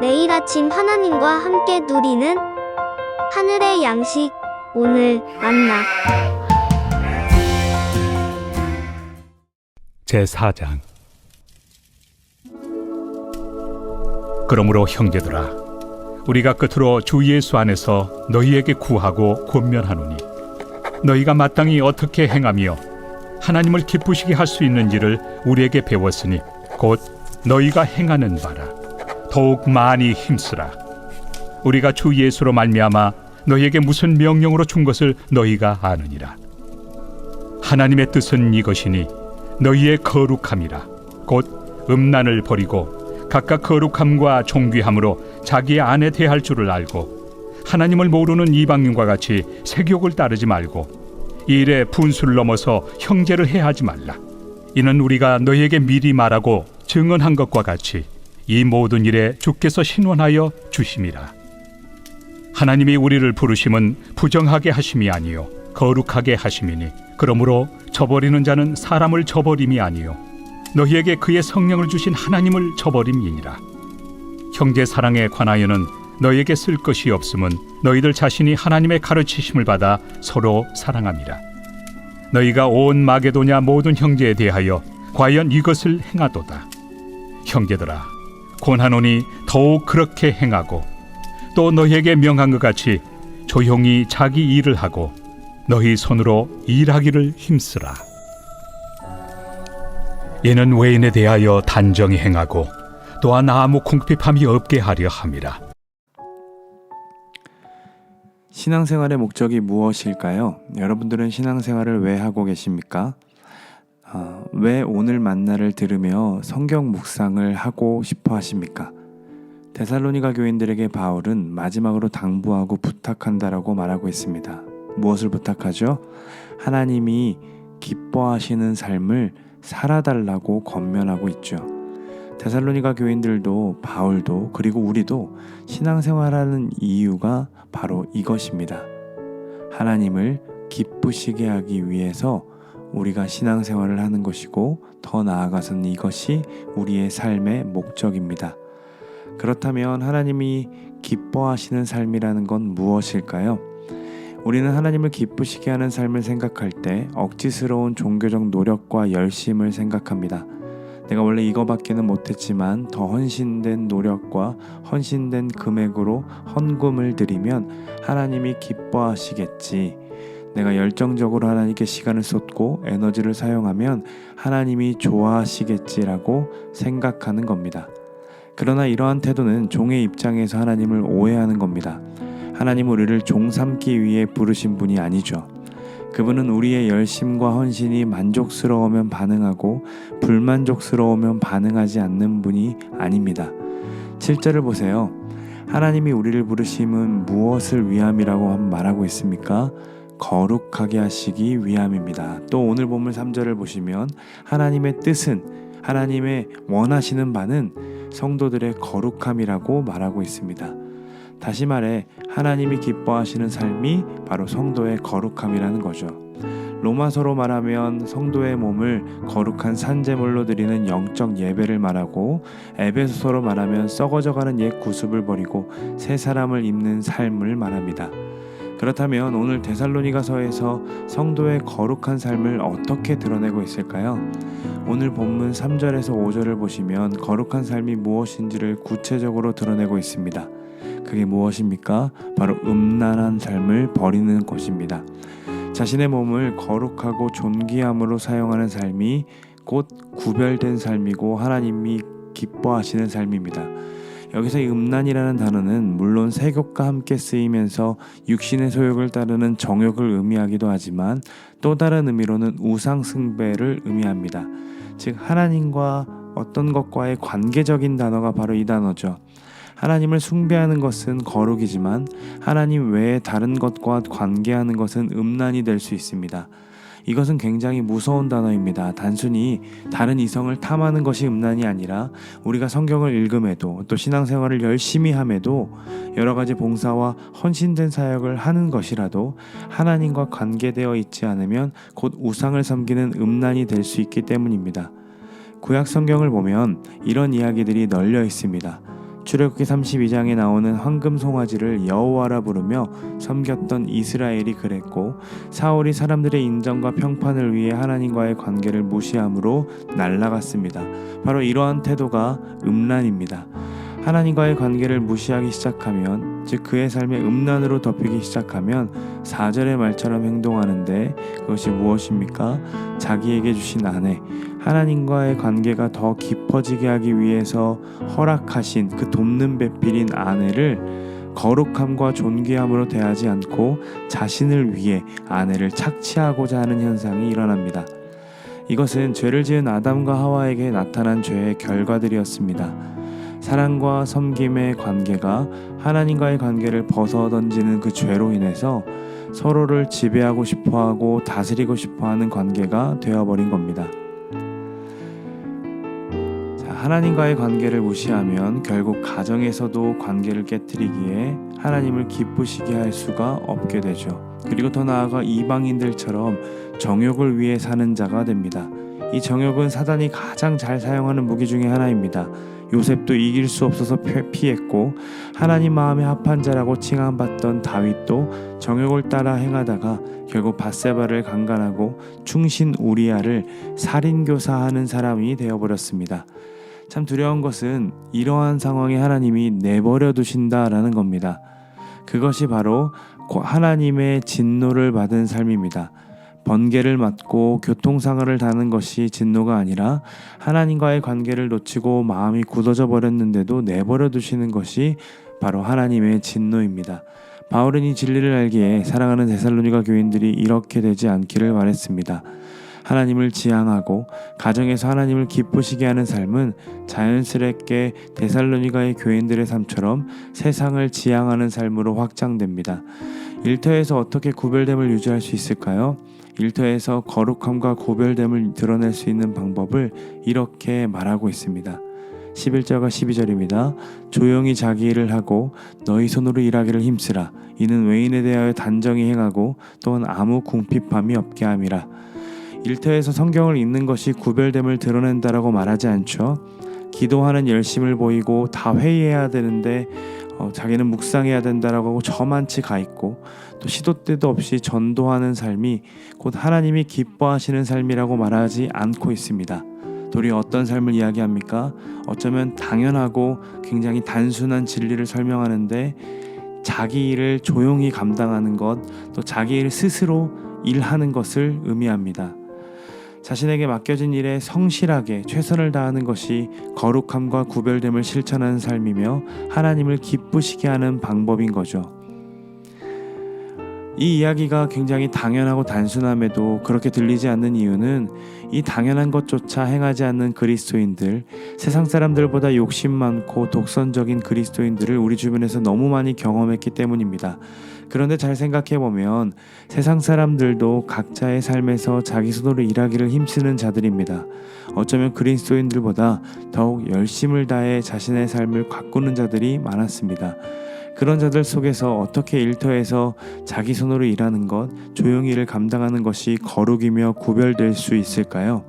매일 아침 하나님과 함께 누리는 하늘의 양식 오늘 만나. 제4장. 그러므로 형제들아 우리가 끝으로 주 예수 안에서 너희에게 구하고 권면하노니 너희가 마땅히 어떻게 행하며 하나님을 기쁘시게 할 수 있는지를 우리에게 배웠으니 곧 너희가 행하는 바라 더욱 많이 힘쓰라. 우리가 주 예수로 말미암아 너희에게 무슨 명령으로 준 것을 너희가 아느니라. 하나님의 뜻은 이것이니 너희의 거룩함이라. 곧 음란을 버리고 각각 거룩함과 존귀함으로 자기의 아내 대할 줄을 알고 하나님을 모르는 이방인과 같이 세욕을 따르지 말고 이 일에 분수를 넘어서 형제를 해하지 말라. 이는 우리가 너희에게 미리 말하고 증언한 것과 같이 이 모든 일에 주께서 신원하여 주심이라. 하나님이 우리를 부르심은 부정하게 하심이 아니요 거룩하게 하심이니 그러므로 저버리는 자는 사람을 저버림이 아니요 너희에게 그의 성령을 주신 하나님을 저버림이니라. 형제 사랑에 관하여는 너희에게 쓸 것이 없음은 너희들 자신이 하나님의 가르치심을 받아 서로 사랑함이라. 너희가 온 마게도냐 모든 형제에 대하여 과연 이것을 행하도다. 형제들아 권하노니 더욱 그렇게 행하고 또 너희에게 명한 것 같이 조용히 자기 일을 하고 너희 손으로 일하기를 힘쓰라. 얘는 외인에 대하여 단정히 행하고 또한 아무 궁핍함이 없게 하려 함이라. 신앙생활의 목적이 무엇일까요? 여러분들은 신앙생활을 왜 하고 계십니까? 아, 왜 오늘 만나를 들으며 성경 묵상을 하고 싶어 하십니까? 데살로니가 교인들에게 바울은 마지막으로 당부하고 부탁한다라고 말하고 있습니다. 무엇을 부탁하죠? 하나님이 기뻐하시는 삶을 살아달라고 권면하고 있죠. 데살로니가 교인들도 바울도 그리고 우리도 신앙생활하는 이유가 바로 이것입니다. 하나님을 기쁘시게 하기 위해서 우리가 신앙생활을 하는 것이고 더 나아가서는 이것이 우리의 삶의 목적입니다. 그렇다면 하나님이 기뻐하시는 삶이라는 건 무엇일까요? 우리는 하나님을 기쁘시게 하는 삶을 생각할 때 억지스러운 종교적 노력과 열심을 생각합니다. 내가 원래 이거밖에는 못했지만 더 헌신된 노력과 헌신된 금액으로 헌금을 드리면 하나님이 기뻐하시겠지. 내가 열정적으로 하나님께 시간을 쏟고 에너지를 사용하면 하나님이 좋아하시겠지라고 생각하는 겁니다. 그러나 이러한 태도는 종의 입장에서 하나님을 오해하는 겁니다. 하나님은 우리를 종 삼기 위해 부르신 분이 아니죠. 그분은 우리의 열심과 헌신이 만족스러우면 반응하고 불만족스러우면 반응하지 않는 분이 아닙니다. 7절을 보세요. 하나님이 우리를 부르심은 무엇을 위함이라고 말하고 있습니까? 거룩하게 하시기 위함입니다. 또 오늘 본문 3절을 보시면 하나님의 뜻은 하나님의 원하시는 바는 성도들의 거룩함이라고 말하고 있습니다. 다시 말해 하나님이 기뻐하시는 삶이 바로 성도의 거룩함이라는 거죠. 로마서로 말하면 성도의 몸을 거룩한 산제물로 드리는 영적 예배를 말하고 에베소서로 말하면 썩어져가는 옛 구습을 버리고 새 사람을 입는 삶을 말합니다. 그렇다면 오늘 데살로니가서에서 성도의 거룩한 삶을 어떻게 드러내고 있을까요? 오늘 본문 3절에서 5절을 보시면 거룩한 삶이 무엇인지를 구체적으로 드러내고 있습니다. 그게 무엇입니까? 바로 음란한 삶을 버리는 것입니다. 자신의 몸을 거룩하고 존귀함으로 사용하는 삶이 곧 구별된 삶이고 하나님이 기뻐하시는 삶입니다. 여기서 이 음란이라는 단어는 물론 세욕과 함께 쓰이면서 육신의 소욕을 따르는 정욕을 의미하기도 하지만 또 다른 의미로는 우상 숭배를 의미합니다. 즉 하나님과 어떤 것과의 관계적인 단어가 바로 이 단어죠. 하나님을 숭배하는 것은 거룩이지만 하나님 외에 다른 것과 관계하는 것은 음란이 될 수 있습니다. 이것은 굉장히 무서운 단어입니다. 단순히 다른 이성을 탐하는 것이 음란이 아니라 우리가 성경을 읽음에도 또 신앙생활을 열심히 함에도 여러 가지 봉사와 헌신된 사역을 하는 것이라도 하나님과 관계되어 있지 않으면 곧 우상을 섬기는 음란이 될 수 있기 때문입니다. 구약 성경을 보면 이런 이야기들이 널려 있습니다. 출애굽기 32장에 나오는 황금 송아지를 여호와라 부르며 섬겼던 이스라엘이 그랬고 사울이 사람들의 인정과 평판을 위해 하나님과의 관계를 무시함으로 날아갔습니다. 바로 이러한 태도가 음란입니다. 하나님과의 관계를 무시하기 시작하면 즉 그의 삶에 음란으로 덮이기 시작하면 4절의 말처럼 행동하는데 그것이 무엇입니까? 자기에게 주신 아내 하나님과의 관계가 더 깊어지게 하기 위해서 허락하신 그 돕는 배필인 아내를 거룩함과 존귀함으로 대하지 않고 자신을 위해 아내를 착취하고자 하는 현상이 일어납니다. 이것은 죄를 지은 아담과 하와에게 나타난 죄의 결과들이었습니다. 사랑과 섬김의 관계가 하나님과의 관계를 벗어 던지는 그 죄로 인해서 서로를 지배하고 싶어하고 다스리고 싶어하는 관계가 되어버린 겁니다. 자, 하나님과의 관계를 무시하면 결국 가정에서도 관계를 깨뜨리기에 하나님을 기쁘시게 할 수가 없게 되죠. 그리고 더 나아가 이방인들처럼 정욕을 위해 사는 자가 됩니다. 이 정욕은 사단이 가장 잘 사용하는 무기 중에 하나입니다. 요셉도 이길 수 없어서 피- 피했고 하나님 마음에 합한 자라고 칭함받던 다윗도 정욕을 따라 행하다가 결국 바세바를 강간하고 충신 우리아를 살인 교사하는 사람이 되어버렸습니다. 참 두려운 것은 이러한 상황에 하나님이 내버려 두신다라는 겁니다. 그것이 바로 고- 하나님의 진노를 받은 삶입니다. 번개를 맞고 교통사고를 당하는 것이 진노가 아니라 하나님과의 관계를 놓치고 마음이 굳어져 버렸는데도 내버려 두시는 것이 바로 하나님의 진노입니다. 바울은 이 진리를 알기에 사랑하는 데살로니가 교인들이 이렇게 되지 않기를 바랬습니다. 하나님을 지향하고 가정에서 하나님을 기쁘시게 하는 삶은 자연스럽게 데살로니가의 교인들의 삶처럼 세상을 지향하는 삶으로 확장됩니다. 일터에서 어떻게 구별됨을 유지할 수 있을까요? 일터에서 거룩함과 구별됨을 드러낼 수 있는 방법을 이렇게 말하고 있습니다. 11절과 12절입니다. 조용히 자기 일을 하고 너희 손으로 일하기를 힘쓰라. 이는 외인에 대하여 단정히 행하고 또한 아무 궁핍함이 없게 함이라. 일터에서 성경을 읽는 것이 구별됨을 드러낸다라고 말하지 않죠. 기도하는 열심을 보이고 다 회의해야 되는데 어, 자기는 묵상해야 된다라고 저만치 가 있고 또 시도 때도 없이 전도하는 삶이 곧 하나님이 기뻐하시는 삶이라고 말하지 않고 있습니다. 도리어 어떤 삶을 이야기합니까? 어쩌면 당연하고 굉장히 단순한 진리를 설명하는데 자기 일을 조용히 감당하는 것, 또 자기 일 스스로 일하는 것을 의미합니다. 자신에게 맡겨진 일에 성실하게 최선을 다하는 것이 거룩함과 구별됨을 실천하는 삶이며 하나님을 기쁘시게 하는 방법인 거죠. 이 이야기가 굉장히 당연하고 단순함에도 그렇게 들리지 않는 이유는 이 당연한 것조차 행하지 않는 그리스도인들, 세상 사람들보다 욕심 많고 독선적인 그리스도인들을 우리 주변에서 너무 많이 경험했기 때문입니다. 그런데 잘 생각해 보면 세상 사람들도 각자의 삶에서 자기 손으로 일하기를 힘쓰는 자들입니다. 어쩌면 그리스도인들보다 더욱 열심을 다해 자신의 삶을 가꾸는 자들이 많았습니다. 그런 자들 속에서 어떻게 일터에서 자기 손으로 일하는 것, 조용히 일을 감당하는 것이 거룩이며 구별될 수 있을까요?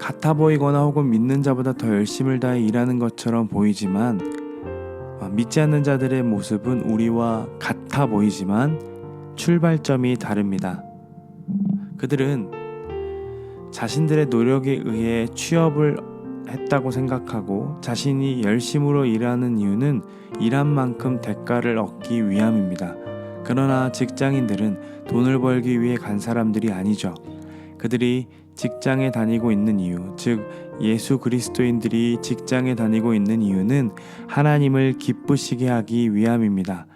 같아 보이거나 혹은 믿는 자보다 더 열심을 다해 일하는 것처럼 보이지만 어, 믿지 않는 자들의 모습은 우리와 같아 보이지만 출발점이 다릅니다. 그들은 자신들의 노력에 의해 취업을 했다고 생각하고 자신이 열심으로 일하는 이유는 일한 만큼 대가를 얻기 위함입니다. 그러나 직장인들은 돈을 벌기 위해 간 사람들이 아니죠. 그들이 직장에 다니고 있는 이유, 즉 예수 그리스도인들이 직장에 다니고 있는 이유는 하나님을 기쁘시게 하기 위함입니다.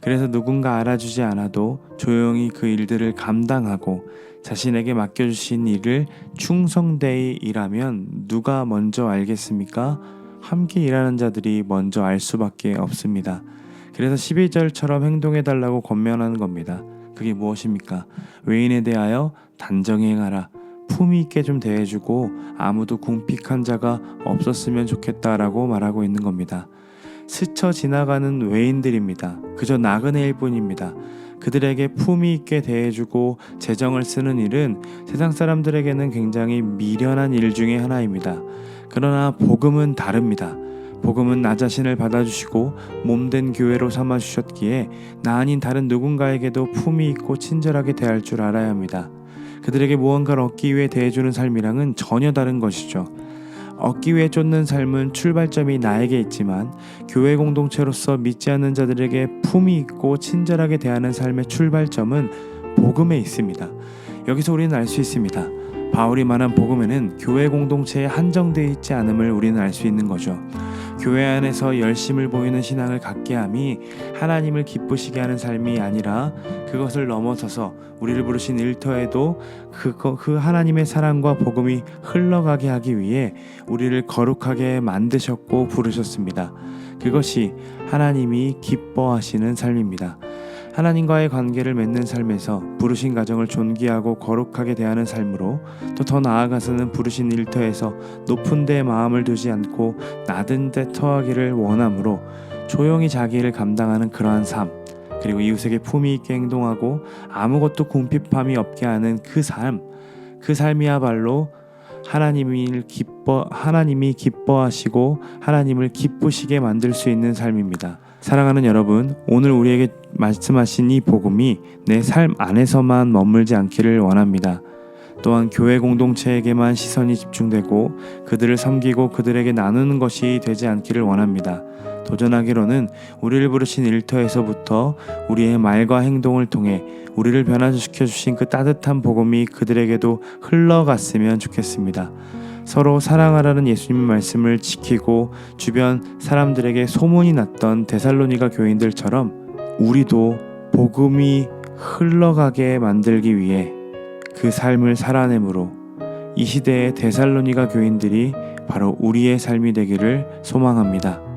그래서 누군가 알아주지 않아도 조용히 그 일들을 감당하고 자신에게 맡겨주신 일을 충성되이 일하면 누가 먼저 알겠습니까? 함께 일하는 자들이 먼저 알 수밖에 없습니다. 그래서 12절처럼 행동해달라고 권면하는 겁니다. 그게 무엇입니까? 외인에 대하여 단정히 행하라. 품위 있게 좀 대해주고 아무도 궁핍한 자가 없었으면 좋겠다라고 말하고 있는 겁니다. 스쳐 지나가는 외인들입니다. 그저 나그네일 뿐입니다. 그들에게 품위 있게 대해주고 재정을 쓰는 일은 세상 사람들에게는 굉장히 미련한 일 중에 하나입니다. 그러나 복음은 다릅니다. 복음은 나 자신을 받아주시고 몸된 교회로 삼아 주셨기에 나 아닌 다른 누군가에게도 품이 있고 친절하게 대할 줄 알아야 합니다. 그들에게 무언가를 얻기 위해 대해주는 삶이랑은 전혀 다른 것이죠. 얻기 위해 쫓는 삶은 출발점이 나에게 있지만 교회 공동체로서 믿지 않는 자들에게 품이 있고 친절하게 대하는 삶의 출발점은 복음에 있습니다. 여기서 우리는 알 수 있습니다. 바울이 말한 복음에는 교회 공동체에 한정되어 있지 않음을 우리는 알 수 있는 거죠. 교회 안에서 열심을 보이는 신앙을 갖게 함이 하나님을 기쁘시게 하는 삶이 아니라 그것을 넘어서서 우리를 부르신 일터에도 그거, 그 하나님의 사랑과 복음이 흘러가게 하기 위해 우리를 거룩하게 만드셨고 부르셨습니다. 그것이 하나님이 기뻐하시는 삶입니다. 하나님과의 관계를 맺는 삶에서 부르신 가정을 존귀하고 거룩하게 대하는 삶으로 또 더 나아가서는 부르신 일터에서 높은 데 마음을 두지 않고 낮은 데 터하기를 원함으로 조용히 자기 일을 감당하는 그러한 삶 그리고 이웃에게 품위 있게 행동하고 아무것도 궁핍함이 없게 하는 그 삶, 그 삶이야말로 하나님을 기뻐 하나님이 기뻐하시고 하나님을 기쁘시게 만들 수 있는 삶입니다. 사랑하는 여러분, 오늘 우리에게 말씀하신 이 복음이 내 삶 안에서만 머물지 않기를 원합니다. 또한 교회 공동체에게만 시선이 집중되고 그들을 섬기고 그들에게 나누는 것이 되지 않기를 원합니다. 도전하기로는 우리를 부르신 일터에서부터 우리의 말과 행동을 통해 우리를 변화시켜 주신 그 따뜻한 복음이 그들에게도 흘러갔으면 좋겠습니다. 서로 사랑하라는 예수님 말씀을 지키고 주변 사람들에게 소문이 났던 데살로니가 교인들처럼 우리도 복음이 흘러가게 만들기 위해 그 삶을 살아내므로 이 시대의 데살로니가 교인들이 바로 우리의 삶이 되기를 소망합니다.